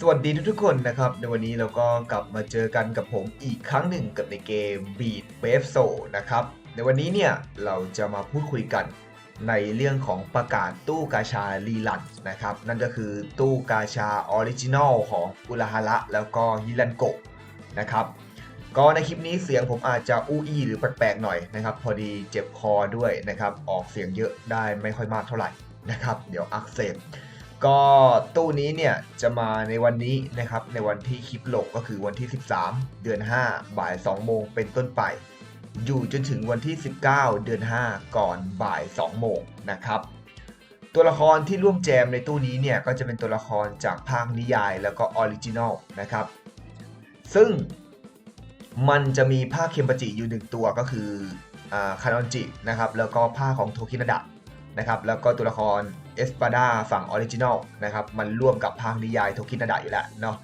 สวัสดีทุกๆคนนะครับ ในวันนี้เราก็กลับมาเจอกันกับผมอีกครั้งหนึ่งกับในเกม Beat w a v e s o นะครับ ในวันนี้เนี่ยเราจะมาพูดคุยกันในเรื่องของประกาศตู้กาชารีลันนะครับ นั่นก็คือตู้กาชาออริจินอลของอุลาฮาระแล้วก็ฮิรันโกะนะครับก็ในคลิปนี้เสียงผมอาจจะอู้อี้หรือแปลกๆหน่อยนะครับ พอดีเจ็บคอด้วยนะครับ ออกเสียงเยอะได้ไม่ค่อยมากเท่าไหร่นะครับ เดี๋ยวอักเสบ ก็ตู้นี้เนี่ยจะมาในวันนี้นะครับในวันที่คลิปลงก็คือวันที่ 13 เดือน 5 บ่าย 2 โมงเป็นต้นไป อยู่จนถึงวันที่ 19 เดือน 5 ก่อนบ่าย 2 โมงนะครับ ตัวละครที่ร่วมแจมในตู้นี้เนี่ยก็จะเป็นตัวละครจากภาคนิยายแล้วก็ออริจินอลนะครับ ซึ่งมันจะมีภาคเคมปจิอยู่หนึ่งตัวก็คือคานอนจินะครับแล้วก็ภาคของโทคินาดะนะครับแล้วก็ตัวละคร เอสปาดาฝั่งออริจินอลนะครับมันร่วมกับภาคนิยายโทคินาดะอยู่แล้วเนาะ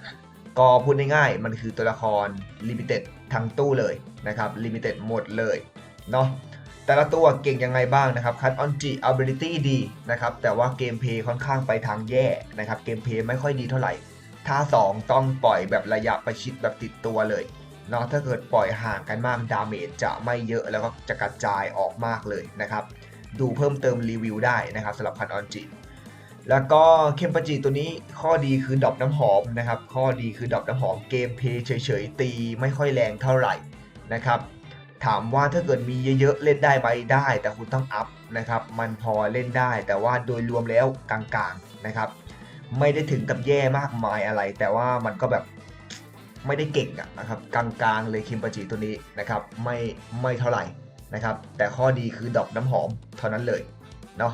ก็พูดง่ายๆ มันคือตัวละครลิมิเต็ดทั้งตู้เลยนะครับลิมิเต็ดหมดเลยเนาะแต่ละตัวเก่งยังไงบ้างนะครับคัตออนจิ ability ดีนะครับแต่ว่าเกมเพย์ค่อนข้างไปทางแย่นะครับเกมเพย์ไม่ค่อยดีเท่าไหร่ ถ้า 2 ต้องปล่อยแบบระยะประชิดแบบติดตัวเลยเนาะถ้าเกิดปล่อยห่างกันมากดาเมจจะไม่เยอะแล้วก็จะกระจายออกมากเลยนะครับ ดูเพิ่มเติมรีวิวได้นะครับสำหรับคันออนจิแล้วก็เคมปาจิตัวนี้ข้อดีคือดอกน้ำหอมนะครับ ข้อดีคือดอกน้ำหอมเกมเพย์เฉยๆตีไม่ค่อยแรงเท่าไหร่นะครับ ถามว่าถ้าเกิดมีเยอะๆเล่นได้ไหมได้ แต่คุณต้องอัพนะครับ มันพอเล่นได้ แต่ว่าโดยรวมแล้วกลางๆนะครับ ไม่ได้ถึงกับแย่มากมายอะไร แต่ว่ามันก็แบบไม่ได้เก่งนะครับ กลางๆเลยคิมปาจิตัวนี้นะครับ ไม่ไม่เท่าไหร่ นะครับ แต่ข้อดีคือดอกน้ำหอมเท่านั้นเลยเนาะ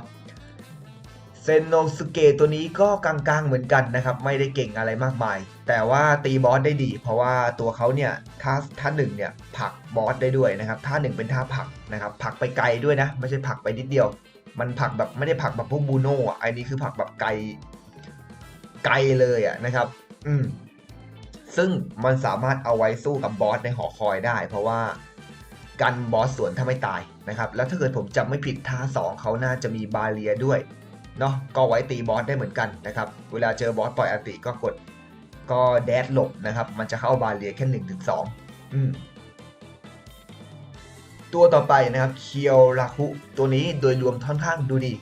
เซนโนสุเกะตัวนี้ก็กลางๆเหมือนกันนะครับ ไม่ได้เก่งอะไรมากมาย แต่ว่าตีบอสได้ดี เพราะว่าตัวเขาเนี่ยท่าท่าหนึ่งเนี่ยผักบอสได้ด้วยนะครับท่าหนึ่งเป็นท่าผักนะครับผักไปไกลด้วยนะ ไม่ใช่ผักไปนิดเดียว มันผักแบบไม่ได้ผักแบบพวกบูโน่อะไอนี้คือผักแบบไกลไกลเลยอะนะครับ อืมซึ่งมันสามารถเอาไว้สู้กับบอสในหอคอยได้ เพราะว่า กันบอสสวนถ้าไม่ตายนะครับ แล้วถ้าเกิดผมจำไม่ผิดท่า 2 เขาน่าจะมีบาเรียด้วยเนาะก็ไว้ตีบอสได้เหมือนกันนะครับ เวลาเจอบอสปล่อยอติก็กดก็แดดหลบนะครับ มันจะเข้าบาเรียแค่1นถึงสอืมตัวต่อไปนะครับเคียวราคุตัวนี้โดยรวมค่อนข้างดูดี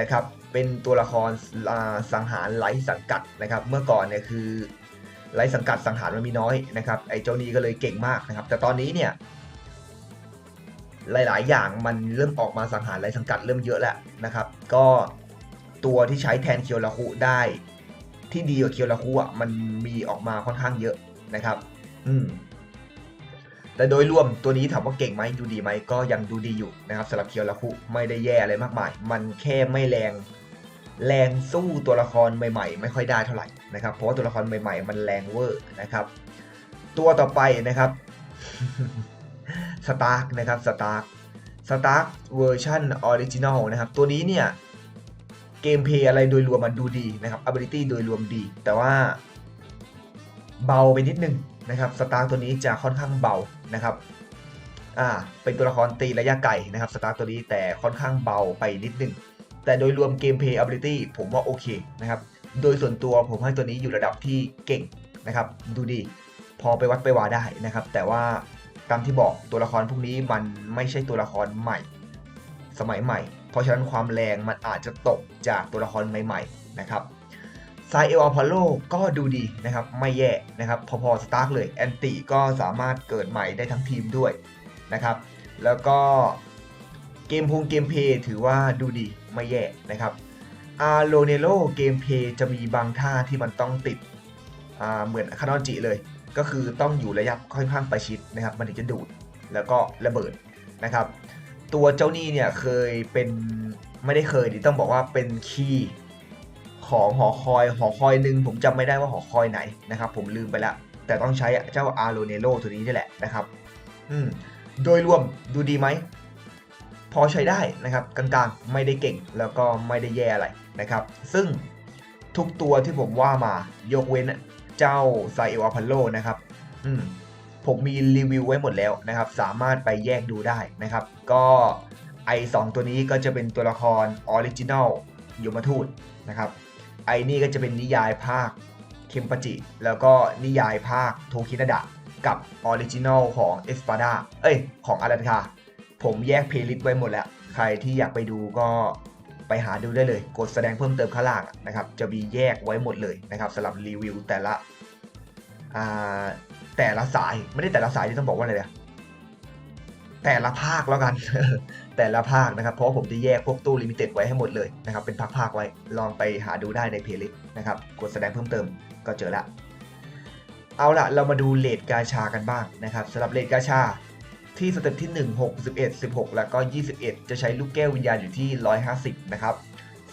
นะครับ เป็นตัวละครสังหารไร้สังกัดนะครับ เมื่อก่อนเนี่ยคือไร้สังกัดสังหารมันมีน้อยนะครับไอ้เจ้านี้ก็เลยเก่งมากนะครับ แต่ตอนนี้เนี่ย หลาย ๆ อย่างมันเริ่มออกมาสังหารไรสังกัดเริ่มเยอะแล้วนะครับ ก็ตัวที่ใช้แทนเคียวราคุได้ ที่ดีกว่าเคียวราคุอะมันมีออกมาค่อนข้างเยอะนะครับ อืมแต่โดยรวมตัวนี้ถามว่าเก่งไหมดูดีไหมก็ยังดูดีอยู่นะครับสำหรับเคียวราคุไม่ได้แย่อะไรมากมาย มันแค่ไม่แรง แรงสู้ตัวละครใหม่ ๆ ไม่ค่อยได้เท่าไหร่นะครับ เพราะว่าตัวละครใหม่ ๆ มันแรงเวอร์นะครับ ตัวต่อไปนะครับ สตาร์กนะครับสตาร์กสตาร์กเวอร์ชันออริจินอลนะครับ ตัวนี้เนี่ย เกมเพย์อะไรโดยรวมมันดูดีนะครับ ability โดยรวมดี แต่ว่าเบาไปนิดนึงนะครับสตาร์กตัวนี้จะค่อนข้างเบานะครับอ่าเป็นตัวละครตีระยะไกลนะครับสตาร์กตัวนี้แต่ค่อนข้างเบาไปนิดนึง แต่โดยรวมเกมเพย์ ability ผมว่าโอเคนะครับโดยส่วนตัวผมให้ตัวนี้อยู่ระดับที่เก่งนะครับ ดูดี พอไปวัดไปวาได้นะครับ แต่ว่า ตามที่บอกตัวละครพวกนี้มันไม่ใช่ตัวละครใหม่ สมัยใหม่ เพราะฉะนั้นความแรงมันอาจจะตกจากตัวละครใหม่ๆนะครับไซเอลอพอลโลก็ดูดีนะครับ ไม่แย่นะครับ พอๆสตาร์กเลยแอนติก็สามารถเกิดใหม่ได้ทั้งทีมด้วยนะครับ แล้วก็เกมพงเกมเพย์ถือว่าดูดีไม่แย่นะครับอาร์โลเนโลเกมเพย์จะมีบางท่าที่มันต้องติดเหมือนคานอนจิเลย ก็คือต้องอยู่ระยะค่อนข้างประชิดนะครับ มันถึงจะดูดแล้วก็ระเบิดนะครับ ตัวเจ้านี่เนี่ยเคยเป็นไม่ได้เคยดิต้องบอกว่าเป็นคีย์ของหอคอยหอคอยหนึ่งผมจำไม่ได้ว่าหอคอยไหนนะครับ ผมลืมไปแล้วแต่ต้องใช้เจ้าอาร์โลเนโลตัวนี้นี่แหละนะครับ อืมโดยรวมดูดีไหมพอใช้ได้นะครับ กลางๆไม่ได้เก่งแล้วก็ไม่ได้แย่อะไรนะครับ ซึ่งทุกตัวที่ผมว่ามา ยกเว้น เจ้าไซเอลอพัลโลนะครับอืมผมมีรีวิวไว้หมดแล้วนะครับ สามารถไปแยกดูได้นะครับ ก็ไอสองตัวนี้ก็จะเป็นตัวละครออริจินัลยมทูตนะครับ ไอนี่ก็จะเป็นนิยายภาคเคมปจิ แล้วก็นิยายภาคโทคินาดะ กับออริจินอลของเอสปาดาเอ้ย ของอารันคา ผมแยกเพลย์ลิสต์ไว้หมดแล้ว ใครที่อยากไปดูก็ ไปหาดูได้เลย กดแสดงเพิ่มเติมข้างล่างนะครับจะมีแยกไว้หมดเลยนะครับสำหรับรีวิวแต่ละแต่ละสายไม่ได้แต่ละสายที่ต้องบอกว่าอะไรเนี่ยแต่ละภาคแล้วกัน แต่ละภาคนะครับ เพราะผมจะแยกพวกตู้ลิมิเต็ดไว้ให้หมดเลยนะครับ เป็นภาคๆไว้ลองไปหาดูได้ในเพลย์ลิสต์นะครับ กดแสดงเพิ่มเติมก็เจอละ เอาละเรามาดูเลทกาชากันบ้างนะครับสำหรับเลทกาชา ที่สเต็ปที่ 1 6 11 16 แล้วก็ 21 จะใช้ลูกแก้ววิญญาณอยู่ที่ 150 นะครับ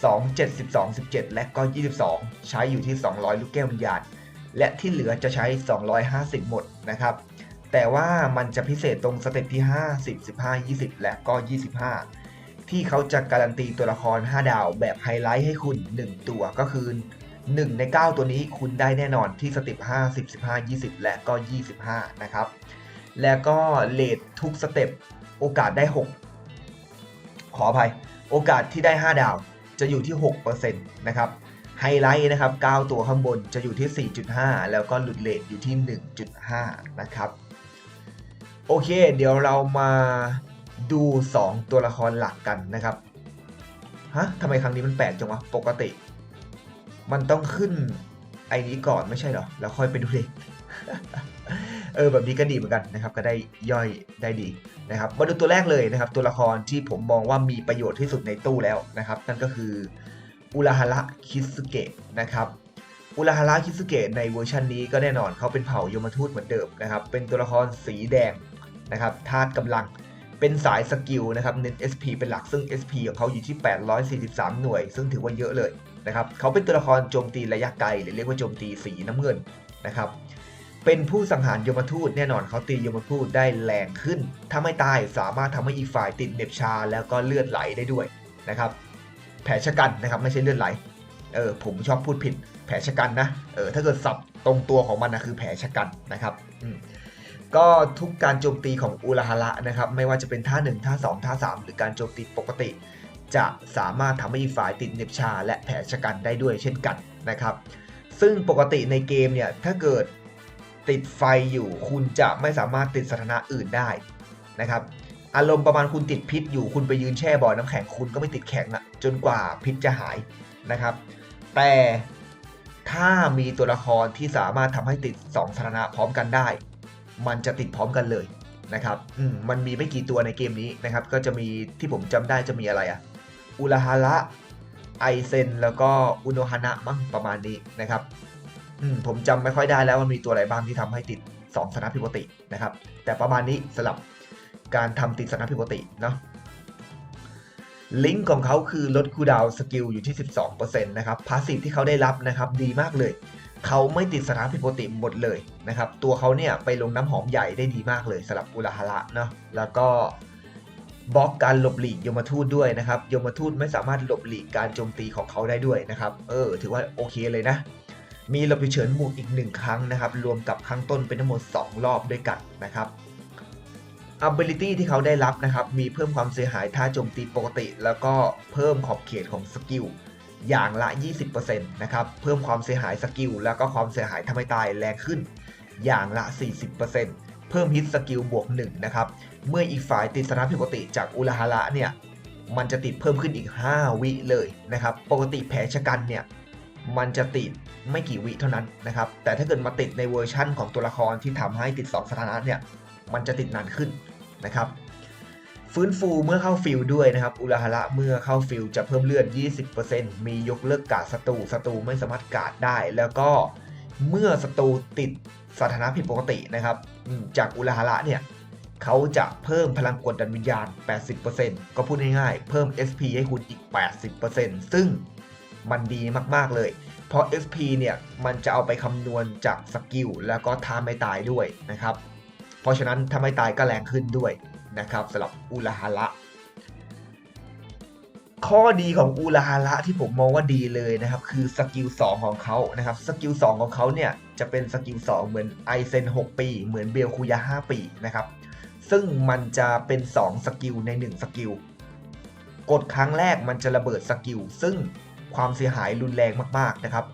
2 7 12 17 และก็ 22 ใช้อยู่ที่ 200 ลูกแก้ววิญญาณ และที่เหลือจะใช้ 250 หมดนะครับ แต่ว่ามันจะพิเศษตรงสเต็ปที่50 15 20 และก็ 25 ที่เขาจะการันตีตัวละคร 5 ดาวแบบไฮไลท์ให้คุณ 1 ตัวก็คือ 1 ใน 9 ตัวนี้คุณได้แน่นอนที่สเต็ป50 15 20 และก็ 25 นะครับ แล้วก็เลททุกสเต็ปโอกาสได้ 6 ขออภัย โอกาสที่ได้ 5 ดาวจะอยู่ที่ 6%นะครับไฮไลท์นะครับ 9 ตัวข้างบนจะอยู่ที่ 4.5 แล้วก็หลุดเลทอยู่ที่ 1.5 นะครับ โอเค เดี๋ยวเรามาดู 2 ตัวละครหลักกันนะครับ ฮะทำไมครั้งนี้มันแปลกจังวะ ปกติ มันต้องขึ้นไอ้นี้ก่อนไม่ใช่เหรอ แล้วค่อยไปดูเลท เออแบบนี้ก็ดีเหมือนกันนะครับก็ได้ย่อยได้ดีนะครับมาดูตัวแรกเลยนะครับ ตัวละครที่ผมมองว่ามีประโยชน์ที่สุดในตู้แล้วนะครับ นั่นก็คืออุราฮาระคิสเกะนะครับอุราฮาระคิสเกะในเวอร์ชันนี้ก็แน่นอนเขาเป็นเผ่ายมทูตเหมือนเดิมนะครับ เป็นตัวละครสีแดงนะครับธาตุกำลังเป็นสายสกิลนะครับเน้น SP เป็นหลักซึ่ง SP ของเขาอยู่ที่ 843 หน่วย ซึ่งถือว่าเยอะเลยนะครับเขาเป็นตัวละครโจมตีระยะไกลหรือเรียกว่าโจมตีสีน้ำเงินนะครับ เป็นผู้สังหารยมทูตแน่นอนเขาตียมทูตได้แรงขึ้น ถ้าไม่ตายสามารถทำให้อีกฝ่ายติดเหน็บชาแล้วก็เลือดไหลได้ด้วยนะครับ แผลชะกันนะครับไม่ใช่เลือดไหล เออผมชอบพูดผิด แผลชะกันนะ เออถ้าเกิดสับตรงตัวของมันนะคือแผลชะกันนะครับอืมก็ทุกการโจมตีของอุราฮาระนะครับ ไม่ว่าจะเป็นท่า 1 ท่า 2 ท่า 3 หรือการโจมตีปกติ จะสามารถทำให้อีกฝ่ายติดเหน็บชา และแผลชะกันได้ด้วยเช่นกันนะครับ ซึ่งปกติในเกมเนี่ยถ้าเกิด ติดไฟอยู่ คุณจะไม่สามารถติดสถานะอื่นได้นะครับ อารมณ์ประมาณคุณติดพิษอยู่คุณไปยืนแช่บ่อน้ำแข็งคุณก็ไม่ติดแข็งอะจนกว่าพิษจะหายนะครับ แต่ถ้ามีตัวละครที่สามารถทำให้ติด2สถานะพร้อมกันได้ มันจะติดพร้อมกันเลยนะครับอืมมันมีไม่กี่ตัวในเกมนี้นะครับ ก็จะมีที่ผมจำได้จะมีอะไรอะอุราฮาระไอเซนแล้วก็อุโนฮานะมั้งประมาณนี้นะครับ ผมจำไม่ค่อยได้แล้วว่ามีตัวอะไรบ้างที่ทำให้ติด 2 สถานะผิดปกตินะครับ แต่ประมาณนี้สำหรับการทำติดสถานะผิดปกติเนาะลิงก์ของเขาคือลดคูดาวสกิลอยู่ที่ 12%นะครับพาสซีฟที่เขาได้รับนะครับดีมากเลย เขาไม่ติดสถานะผิดปกติหมดเลยนะครับ ตัวเขาเนี่ยไปลงน้ำหอมใหญ่ได้ดีมากเลยสำหรับอุราฮาระเนาะแล้วก็บล็อกการหลบหลีกยมทูตด้วยนะครับยมทูตไม่สามารถหลบหลีกการโจมตีของเขาได้ด้วยนะครับ เออ ถือว่าโอเคเลยนะ มีหลบเฉือนบวกอีก 1 ครั้งนะครับ รวมกับครั้งต้นเป็นทั้งหมด 2 รอบด้วยกันนะครับ ability ที่เขาได้รับนะครับ มีเพิ่มความเสียหายท่าโจมตีปกติ แล้วก็เพิ่มขอบเขตของสกิลอย่างละ 20%นะครับ เพิ่มความเสียหายสกิลแล้วก็ความเสียหายทำให้ตายแรงขึ้น อย่างละ 40%เพิ่มฮิตสกิลบวก1นะครับ เมื่ออีกฝ่ายติดสถานะผิดปกติจากอุลาฮาระเนี่ย มันจะติดเพิ่มขึ้นอีก 5 วิเลยนะครับ ปกติแผลชะกันเนี่ย มันจะติดไม่กี่วิเท่านั้นนะครับ แต่ถ้าเกิดมาติดในเวอร์ชั่นของตัวละครที่ทำให้ติด 2 สถานะเนี่ย มันจะติดนานขึ้นนะครับ ฟื้นฟูเมื่อเข้าฟิลด้วยนะครับ อุราฮาระเมื่อเข้าฟิลจะเพิ่มเลือด 20%มียกเลิกการศัตรูศัตรูไม่สามารถการดได้ แล้วก็เมื่อศัตรูติดสถานะผิดปกตินะครับ จากอุราฮาระเนี่ยเขาจะเพิ่มพลังกดดันวิญญาณ 80%ก็พูดง่ายๆ เพิ่ม SP ให้คุณอีก 80%ซึ่ง มันดีมากๆเลย เพราะ SP เนี่ยมันจะเอาไปคำนวณจากสกิลแล้วก็ท่าไม่ตายด้วยนะครับ เพราะฉะนั้นถ้าไม่ตายก็แรงขึ้นด้วยนะครับสำหรับอุลาฮาระข้อดีของอูลาฮาระที่ผมมองว่าดีเลยนะครับ คือสกิล2ของเขานะครับสกิล2ของเขาเนี่ยจะเป็นสกิล2เหมือนไอเซน6 ปี เหมือนเบลคูยา 5 ปีนะครับซึ่งมันจะเป็น 2 สกิลใน 1 สกิล กดครั้งแรกมันจะระเบิดสกิล ซึ่ง ความเสียหายรุนแรงมากๆนะครับ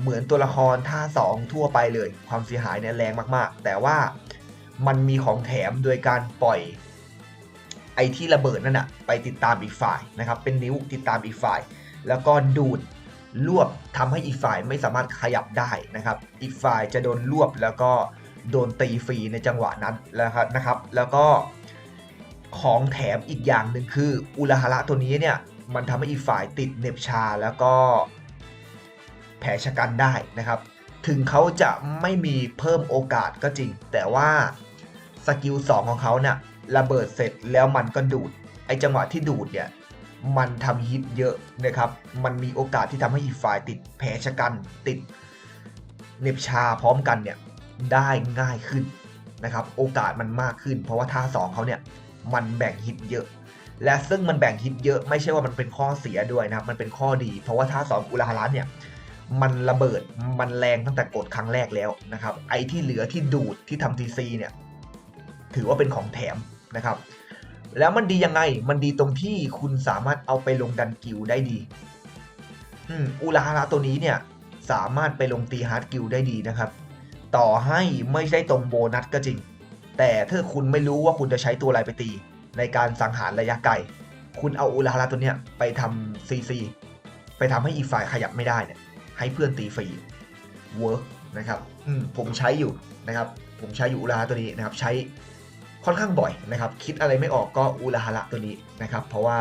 เหมือนตัวละครท่าสองทั่วไปเลย ความเสียหายเนี่ยแรงมากๆ แต่ว่ามันมีของแถมโดยการปล่อยไอที่ระเบิดนั่นอะไปติดตามอีกฝ่ายนะครับ เป็นนิ้วติดตามอีกฝ่าย แล้วก็ดูดรวบทำให้อีกฝ่ายไม่สามารถขยับได้นะครับ อีกฝ่ายจะโดนรวบแล้วก็โดนตีฟรีในจังหวะนั้นแล้วครับนะครับ แล้วก็ของแถมอีกอย่างหนึ่งคืออุลาฮาระตัวนี้เนี่ย มันทำให้อีกฝ่ายติดเน็บชาแล้วก็แผลชะกันได้นะครับ ถึงเขาจะไม่มีเพิ่มโอกาสก็จริง แต่ว่าสกิล2ของเขาเนี่ยระเบิดเสร็จแล้วมันก็ดูด ไอจังหวะที่ดูดเนี่ยมันทำฮิตเยอะนะครับ มันมีโอกาสที่ทำให้อีกฝ่ายติดแผลชะกันติดเน็บชาพร้อมกันเนี่ยได้ง่ายขึ้นนะครับ โอกาสมันมากขึ้น เพราะว่าท่าสองเขาเนี่ยมันแบ่งฮิตเยอะ และซึ่งมันแบ่งฮิตเยอะไม่ใช่ว่ามันเป็นข้อเสียด้วยนะครับมันเป็นข้อดี เพราะว่าท่าสองอุลาฮาระเนี่ยมันระเบิดมันแรงตั้งแต่กดครั้งแรกแล้วนะครับไอ้ที่เหลือที่ดูดที่ทำทีซีเนี่ยถือว่าเป็นของแถมนะครับแล้วมันดียังไง มันดีตรงที่คุณสามารถเอาไปลงดันกิลได้ดีอืมอุลาฮาระตัวนี้เนี่ยสามารถไปลงตีฮาร์ดกิลได้ดีนะครับ ต่อให้ไม่ใช่ตรงโบนัสก็จริง แต่ถ้าคุณไม่รู้ว่าคุณจะใช้ตัวอะไรไปตี ในการสังหารระยะไกล คุณเอาอุลาฮาระตัวเนี้ยไปทำซีซีไปทำให้อีกฝ่ายขยับไม่ได้เนี่ย ให้เพื่อนตีฟรีเวิร์กนะครับอืมผมใช้อยู่นะครับ ผมใช้อยู่อุลาฮาระตัวนี้นะครับ ใช้ค่อนข้างบ่อยนะครับ คิดอะไรไม่ออกก็อุลาฮาระตัวนี้นะครับ เพราะว่า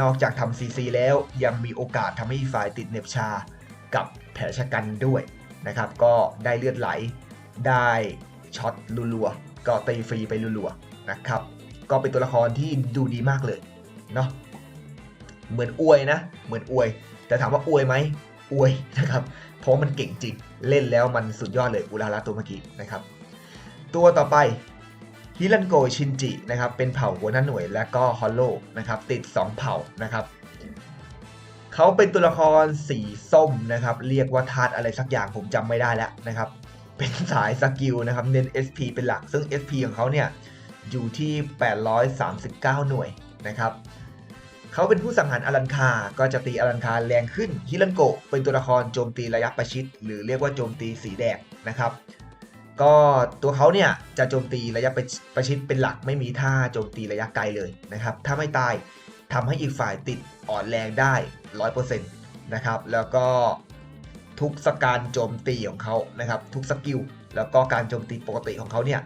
นอกจากทำซีซีแล้วยังมีโอกาสทำให้อีกฝ่ายติดเน็บชากับแผลชะกันด้วยนะครับ ก็ได้เลือดไหลได้ช็อตรัวๆก็ตีฟรีไปรัวๆนะครับ ก็เป็นตัวละครที่ดูดีมากเลยเนาะเหมือนอวยนะ เหมือนอวย แต่ถามว่าอวยไหมอวยนะครับเพราะมันเก่งจริง เล่นแล้วมันสุดยอดเลยอุลาระตัวเมื่อกี้นะครับ ตัวต่อไปฮิรันโกชินจินะครับเป็นเผ่าหัวหน้าหน่วยและก็ฮอลโลนะครับติด 2 เผ่านะครับเขาเป็นตัวละครสีส้มนะครับเรียกว่าธาตุอะไรสักอย่างผมจำไม่ได้แล้วนะครับเป็นสายสกิลนะครับเน้น SP เป็นหลัก ซึ่ง SP ของเขาเนี่ย อยู่ที่ 839 หน่วยนะครับเขาเป็นผู้สังหารอลันคา ก็จะตีอลันคาแรงขึ้น ฮิรันโกเป็นตัวละครโจมตีระยะประชิด หรือเรียกว่าโจมตีสีแดงนะครับ ก็ตัวเขาเนี่ยจะโจมตีระยะประชิดเป็นหลักไม่มีท่าโจมตีระยะไกลเลยนะครับ ถ้าไม่ตายทำให้อีกฝ่ายติดอ่อนแรงได้ 100%นะครับ แล้วก็ทุกสการโจมตีของเขานะครับ ทุกสกิล แล้วก็การโจมตีปกติของเขาเนี่ย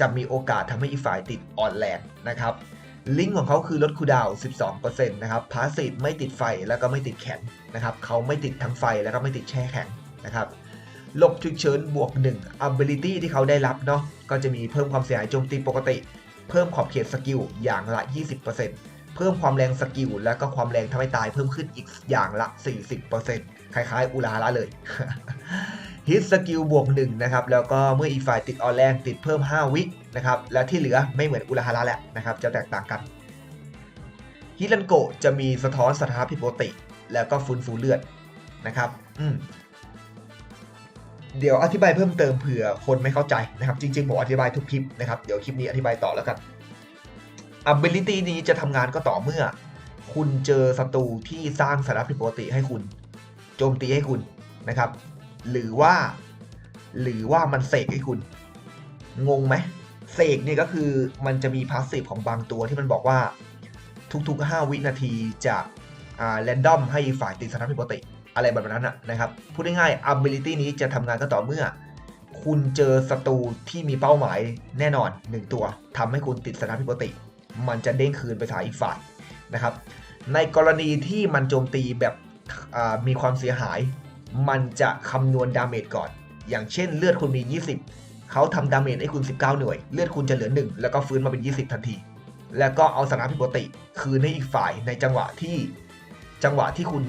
จะมีโอกาสทำให้อีกฝ่ายติดอ่อนแรงนะครับลิงก์ของเขาคือลดคูดาว 12%นะครับพาสซีฟไม่ติดไฟแล้วก็ไม่ติดแข็งนะครับเขาไม่ติดทั้งไฟแล้วก็ไม่ติดแช่แข็งนะครับหลบฉุกเฉินบวก 1 ability ที่เขาได้รับเนาะก็จะมีเพิ่มความเสียหายโจมตีปกติ เพิ่มขอบเขตสกิลอย่างละ 20%เพิ่มความแรงสกิลและก็ความแรงทำให้ตายเพิ่มขึ้นอีกอย่างละ 40%คล้ายๆ อุลาละเลย ฮิตสกิลบวก1นะครับแล้วก็เมื่ออีกฝ่ายติดออแรงติดเพิ่ม 5 วินะครับและที่เหลือไม่เหมือนอุลาฮาระแหล้วนะครับจะแตกต่างกันฮิรันโกะจะมีสะท้อนสถานะผิดปกติ แล้วก็ฟื้นฟูเลือดนะครับอืมเดี๋ยวอธิบายเพิ่มเติมเผื่อคนไม่เข้าใจนะครับจริงๆผมอธิบายทุกคลิปนะครับเดี๋ยวคลิปนี้อธิบายต่อแล้วกัน ability นี้จะทำงานก็ต่อเมื่อ คุณเจอศัตรูที่สร้างสถานะผิดปกติให้คุณ โจมตีให้คุณนะครับ หรือว่า หรือว่ามันเสกให้คุณ งงไหมเสกเนี่ยก็คือมันจะมีพาสซีฟของบางตัวที่มันบอกว่าทุกๆ 5 วินาทีจะอ่าแรนดอมให้ฝ่ายติดสถานะผิดปกติอะไรแบบนั้นนะครับ พูดง่ายๆ ability นี้จะทำงานก็ต่อเมื่อ คุณเจอศัตรูที่มีเป้าหมายแน่นอน 1 ตัวทำให้คุณติดสถานะผิดปกติ มันจะเด้งคืนไปหาอีกฝ่ายนะครับ ในกรณีที่มันโจมตีแบบมีความเสียหาย มันจะคำนวณดาเมจก่อน อย่างเช่นเลือดคุณมี 20 เขาทำดาเมจให้คุณ 19 หน่วย เลือดคุณจะเหลือ 1 แล้วก็ฟื้นมาเป็น 20 ทันที แล้วก็เอาสถานะผิดปกติ คืนให้อีกฝ่ายในจังหวะที่จังหวะที่คุณ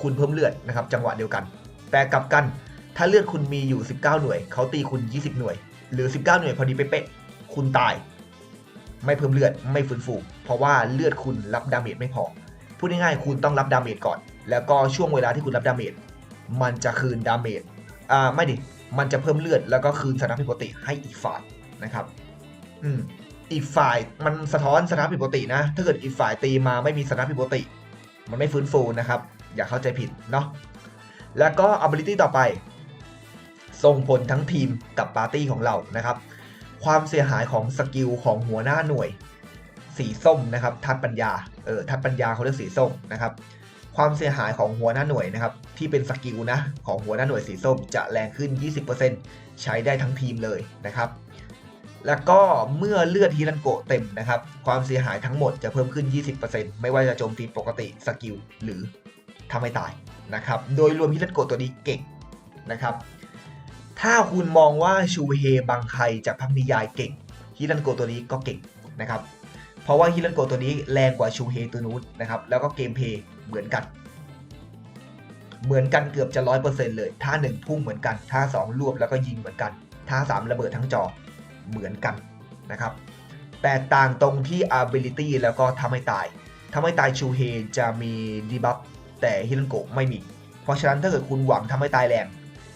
คุณเพิ่มเลือดนะครับ จังหวะเดียวกัน แต่กลับกันถ้าเลือดคุณมีอยู่ 19 หน่วย เขาตีคุณ 20 หน่วย หรือ 19 หน่วยพอดีเป๊ะๆคุณตาย ไม่เพิ่มเลือดไม่ฟื้นฟู เพราะว่าเลือดคุณรับดาเมจไม่พอพูดง่ายๆคุณต้องรับดาเมจก่อน แล้วก็ช่วงเวลาที่คุณรับดาเมจ มันจะคืนดาเมจอ่าไม่ดิ มันจะเพิ่มเลือดแล้วก็คืนสถานะผิดปกติให้อีกฝ่ายนะครับ อืมอีกฝ่ายมันสะท้อนสถานะผิดปกตินะ ถ้าเกิดอีกฝ่ายตีมาไม่มีสถานะผิดปกติ มันไม่ฟื้นฟูนะครับ อย่าเข้าใจผิดเนาะแล้วก็ ability ต่อไป ส่งผลทั้งทีมกับปาร์ตี้ของเรานะครับ ความเสียหายของสกิลของหัวหน้าหน่วย สีส้มนะครับทัดปัญญาเออทัดปัญญาเขาเรียกสีส้มนะครับ ความเสียหายของหัวหน้าหน่วยนะครับที่เป็นสกิลนะของหัวหน้าหน่วยสีส้มจะแรงขึ้น 20%ใช้ได้ทั้งทีมเลยนะครับแล้วก็เมื่อเลือดฮิรันโกะเต็มนะครับความเสียหายทั้งหมดจะเพิ่มขึ้น 20%ไม่ว่าจะโจมตีปกติสกิลหรือทำให้ตายนะครับโดยรวมฮิรันโกะตัวนี้เก่งนะครับถ้าคุณมองว่าชูเฮบังไคจากพักนิยายเก่งฮิรันโกะตัวนี้ก็เก่งนะครับเพราะว่าฮิรันโกะตัวนี้แรงกว่าชูเฮตัวนู้นนะครับแล้วก็เกมเพย์ เหมือนกัน เหมือนกันเกือบจะร้อยเปอร์เซ็นต์เลย ท่าหนึ่งพุ่งเหมือนกัน ท่าสองรวบแล้วก็ยิงเหมือนกัน ท่าสามระเบิดทั้งจอเหมือนกันนะครับ แตกต่างตรงที่ ability แล้วก็ทำให้ตายทำให้ตายชูเฮจะมีดีบัฟแต่ฮิรันโกะไม่มี เพราะฉะนั้นถ้าเกิดคุณหวังทำให้ตายแรง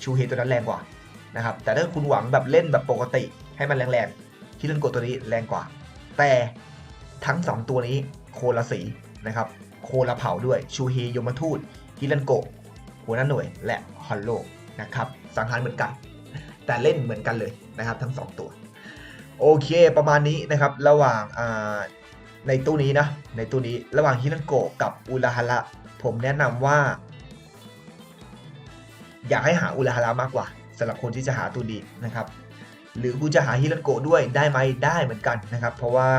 ชูเฮตัวนั้นแรงกว่านะครับ แต่ถ้าคุณหวังแบบเล่นแบบปกติให้มันแรงๆฮิรันโกะตัวนี้แรงกว่า แต่ทั้ง 2 ตัวนี้โคละสีนะครับ โคละเผาด้วยชูเฮยมทูตฮิรันโกะหัวหน้าหน่วยและฮอลโลนะครับสังหารเหมือนกัน แต่เล่นเหมือนกันเลยนะครับ ทั้ง 2 ตัว โอเคประมาณนี้นะครับระหว่างในตู้นี้นะในตู้นี้ระหว่างฮิรันโกะกับอุราฮาระผมแนะนำว่า อยากให้หาอุราฮาระมากกว่าสำหรับคนที่จะหาตัวดีนะครับ หรือคุณจะหาฮิรันโกะด้วยได้ไหมได้เหมือนกันนะครับ เพราะว่า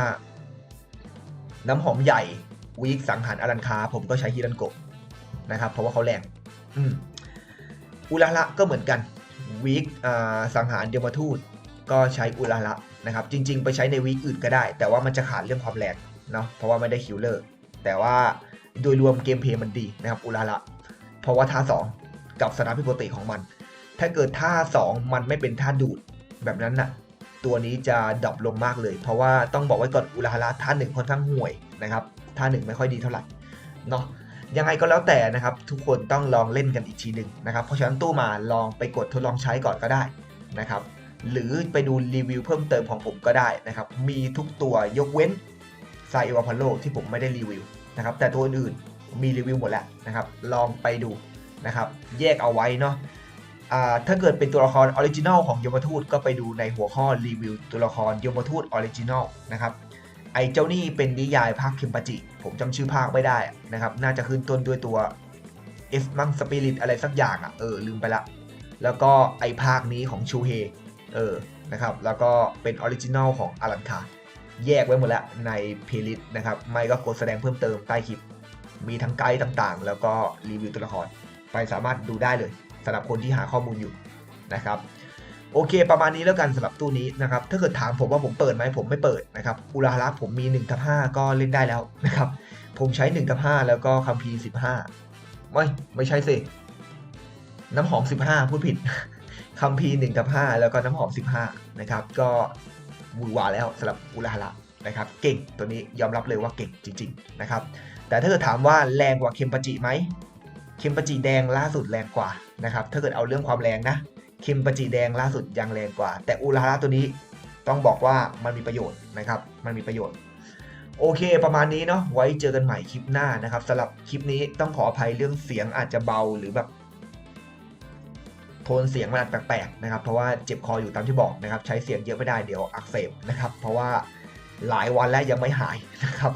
น้ำหอมใหญ่ วีคสังหารอลันคา ผมก็ใช้ฮิรันโกะนะครับ เพราะว่าเขาแรงอืมอุราฮาระก็เหมือนกันวีคสังหารเดมาทูตก็ใช้อุราฮาระนะครับ จริง ๆ ไปใช้ในวีคอื่นก็ได้ แต่ว่ามันจะขาดเรื่องความแรงเนาะเพราะว่าไม่ได้คิวเลอร์ แต่ว่าโดยรวมเกมเพลย์มันดีนะครับอุราฮาระเพราะว่าท่า 2 กับสนามพิปกติของมัน ถ้าเกิดท่า 2 มันไม่เป็นท่าดูดแบบนั้นน่ะตัวนี้จะดรอปลงมากเลย เพราะว่าต้องบอกไว้ก่อนอุราฮาระท่าหนึ่งค่อนข้างห่วยนะครับ ท่าหนึ่งไม่ค่อยดีเท่าไหร่เนาะยังไงก็แล้วแต่นะครับทุกคนต้องลองเล่นกันอีกทีหนึ่งนะครับเพราะฉะนั้นตู้มาลองไปกดทดลองใช้ก่อนก็ได้นะครับหรือไปดูรีวิวเพิ่มเติมของผมก็ได้นะครับมีทุกตัวยกเว้นไซเอวาพาโลที่ผมไม่ได้รีวิวนะครับแต่ตัวอื่นมีรีวิวหมดแล้วนะครับลองไปดูนะครับแยกเอาไว้เนาะถ้าเกิดเป็นตัวละครออริจินอลของยมทูตก็ไปดูในหัวข้อรีวิวตัวละครยมทูตออริจินอลนะครับ ไอ้เจ้านี่เป็นนิยายภาคคิมปาจิ ผมจำชื่อภาคไม่ได้นะครับ น่าจะขึ้นต้นด้วยตัวเอสมังสปิริตอะไรสักอย่างอะเออลืมไปละ แล้วก็ไอ้ภาคนี้ของชูเฮเออนะครับ แล้วก็เป็นออริจินอลของอารันคาแยกไว้หมดแล้วในเพลย์ลิสต์นะครับ ไม่ก็กดแสดงเพิ่มเติมใต้คลิป มีทั้งไกด์ต่างๆ แล้วก็รีวิวตัวละคร ไปสามารถดูได้เลยสำหรับคนที่หาข้อมูลอยู่นะครับ โอเค ประมาณนี้แล้วกันสำหรับตู้นี้นะครับถ้าเกิดถามผมว่าผมเปิดไหมผมไม่เปิดนะครับอุราฮาระผมมี1ทับ5ก็เล่นได้แล้วนะครับผมใช้1ทับ5แล้วก็คัมภีร์15ไม่ไม่ใช่สิน้ำหอม 15 พูดผิดคัมภีร์1ทับ5แล้วก็น้ำหอม 15นะครับก็หวือวาแล้วสำหรับอุราฮาระนะครับเก่งตัวนี้ยอมรับเลยว่าเก่งจริงๆนะครับแต่ถ้าเกิดถามว่าแรงกว่าเคมปาจิไหมเคมปาจิแดงล่าสุดแรงกว่านะครับถ้าเกิดเอาเรื่องความแรงนะ คิมปาจิแดงล่าสุดยังแรงกว่า แต่อุราฮาระตัวนี้ต้องบอกว่ามันมีประโยชน์นะครับ มันมีประโยชน์ โอเคประมาณนี้เนาะไว้เจอกันใหม่คลิปหน้านะครับสำหรับคลิปนี้ต้องขออภัยเรื่องเสียงอาจจะเบาหรือแบบ โทนเสียงมันอาจแปลกๆนะครับ เพราะว่าเจ็บคออยู่ตามที่บอกนะครับ ใช้เสียงเยอะไม่ได้เดี๋ยวอักเสบนะครับ เพราะว่าหลายวันแล้วยังไม่หายนะครับ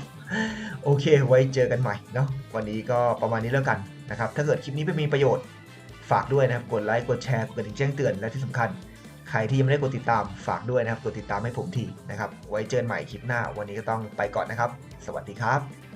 โอเค ไว้เจอกันใหม่เนาะวันนี้ก็ประมาณนี้แล้วกันนะครับ ถ้าเกิดคลิปนี้ไม่มีประโยชน์ ฝากด้วยนะครับ กดไลค์ กดแชร์ กดกระดิ่งแจ้งเตือน และที่สำคัญ ใครที่ยังไม่ได้กดติดตาม ฝากด้วยนะครับ กดติดตามให้ผมทีนะครับ ไว้เจอกันใหม่คลิปหน้า วันนี้ก็ต้องไปก่อนนะครับ สวัสดีครับ